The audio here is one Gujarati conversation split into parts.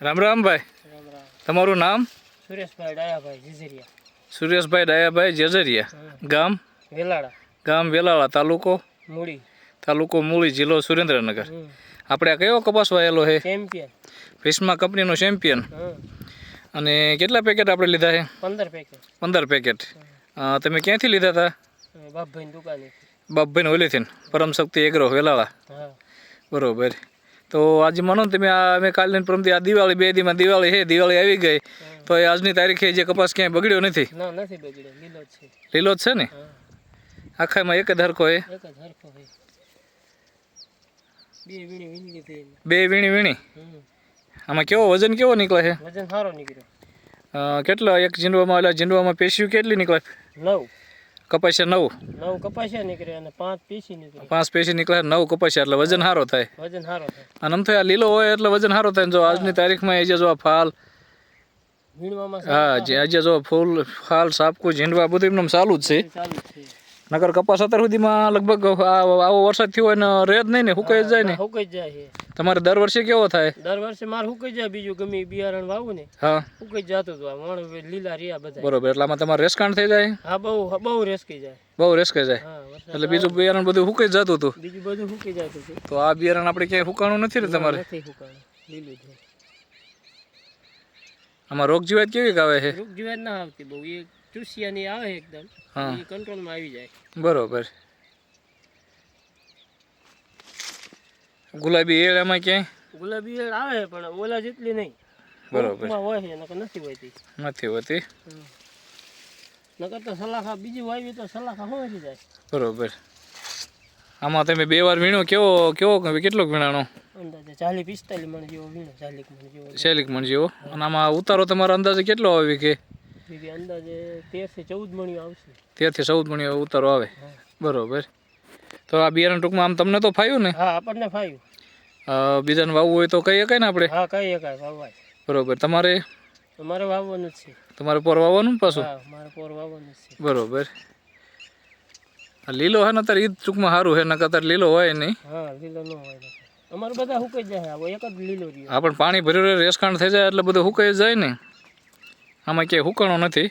રામ રામ ભાઈ. તમારું નામ? સુરેશભાઈ ડાયાભાઈ જેજરિયા. સુરેશભાઈ ડાયાભાઈ જેજરિયા. ગામ? વેલાળા. ગામ વેલાળા તાલુકો? મૂળી તાલુકો મૂળી જિલ્લો સુરેન્દ્રનગર. આપણે કયો કપાસ વાયેલો છે ચેમ્પિયન. ભીષ્મા કંપનીનો ચેમ્પિયન. અને કેટલા પેકેટ આપણે લીધા છે પંદર પેકેટ. પંદર પેકેટ. તમે ક્યાંથી લીધા હતા બાપભાઈની દુકાને બાપભાઈને ઓલીથી પરમ શક્તિ એગ્રો વેલાળા. બરોબર. તો આજે માનો તમે આ અમે કાલની પ્રમથી આ દિવાળી બે દીમાં દિવાળી છે દિવાળી આવી ગઈ. તો એ આજની તારીખે જે કપાસ ક્યાંય બગડ્યો નથી? લીલો જ છે. ને? આખા આખામાં એક જ હરખો એ બે વીણી વીણી. આમાં કેવો વજન કેવો નીકળે છે વજન સારો નીકળ્યો. કેટલો એક જીંડવામાં એટલે જીંડવામાં પેશ્યું કેટલી નીકળે? નવ. કપાસિયા નવ? નવ કપાસિયા નીકળે અને પાંચ પીસી નીકળે. પાંચ પેશી નીકળે નવ કપાસિયા એટલે વજન સારો થાય. વજન સારો થાય. અને આમ તો આ લીલો હોય એટલે વજન સારો થાય જો આજની તારીખમાં એ જે જો આ ફાલ હા જે આજે જો ફૂલ ફાલ સાપકું ઝીંડવા બધું એમને ચાલુ જ છે. ચાલુ જ છે. નગર કપાસ અત્યાર સુધીમાં લગભગ આવો વરસાદ થયો હોય ને રહે જ નહીં ને હુકાઈ જાય ને. હુકાઈ જાય છે. તમારે દર વર્ષે કેવો થાય? દર વર્ષે મારે હુકાઈ જાય બીજું ગમે બિયારણ વાવું ને હા. હુકાઈ જ જતું હતું મણ લીલા રહ્યા બધા બરોબર એટલે આમાં તમારે રેસકાણ થઈ જાય? હા બહુ બહુ રેસકી જાય. બહુ રેસકે જાય. એટલે બીજું બિયારણ બધું હુકાઈ જતું હતું? બીજું બધું હુકી જતું હતું. તો આ બિયારણ આપણે ક્યાંય હુકાણું નથી ને તમારે? નથી હુકાણું. લીલું છે. આમાં રોગ જીવાત કેવી આવે છે? રોગ જીવાત ના આવતી બહુ. એ ચૂસિયાની આવે એકદમ હા. એ કંટ્રોલમાં આવી જાય. બરોબર. ગુલાબી એળ એમાં ક્યાંય? ગુલાબી એળ આવે પણ ઓલા જેટલી નહીં. બરોબર. હોય છે નકર નથી હોતી. નથી હોતી? નકર તો સલાખા બીજી વાવી તો સલાખા હોય જાય. બરોબર. આમાં તમે બે વાર વીણો કેવો કેવો કેટલોક વીણાનો અંદાજે ચાલી પિસ્તાલીસ મણ જેવો વીણો ચાલીસ મણ જેવો. ચાલીસ મણ જેવો. અને આમાં ઉતારો તમારો અંદાજે કેટલો આવે કે? બીજી અંદાજે તેરથી ચૌદ મણિયો આવશે. તેરથી ચૌદ મણ ઉતારો આવે. બરોબર. તો આ બિયારણ ટૂંકમાં આમ તમને તો ફાયું ને? હા આપણને ફાયું. બીજાને વાવવું હોય તો કઈ શકાય ને આપણે? હા કઈ એકાય વાવાય બરોબર. તમારે? તમારે વાવવાનું છે. તમારે પોર વાવવાનું ને પાછું? હા મારે પોર વાવવાનું છે. બરોબર. આ લીલો હે ને અત્યારે ઈદ ટૂંકમાં સારું છે નકર અત્યારે લીલો હોય નહીં. હા લીલો ન હોય અમારે બધા હુકાઈ જાય એક જ લીલો રહ્યો. આ પણ પાણી ભર્યું રેસખાંડ થઈ જાય એટલે બધું સુકાઈ જાય ને. આમાં ક્યાંય હુકાણો નથી.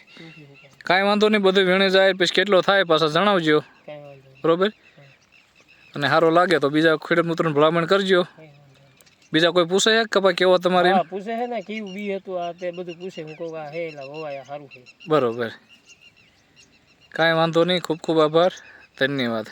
કાંઈ વાંધો નહીં બધું વીણે જાય પછી કેટલો થાય પાછા જણાવજો. બરોબર? અને સારો લાગે તો બીજા ખેડૂત મિત્રોને ભલામણ કરજો. બીજા કોઈ પૂછે છે કપા કેવો તમારે પૂછે છે ને કેવું બી હતું આ તે બધું પૂછે. હું કહું આ હે વવાયા સારું છે. બરોબર. કાંઈ વાંધો નહીં ખૂબ ખૂબ આભાર. ધન્યવાદ.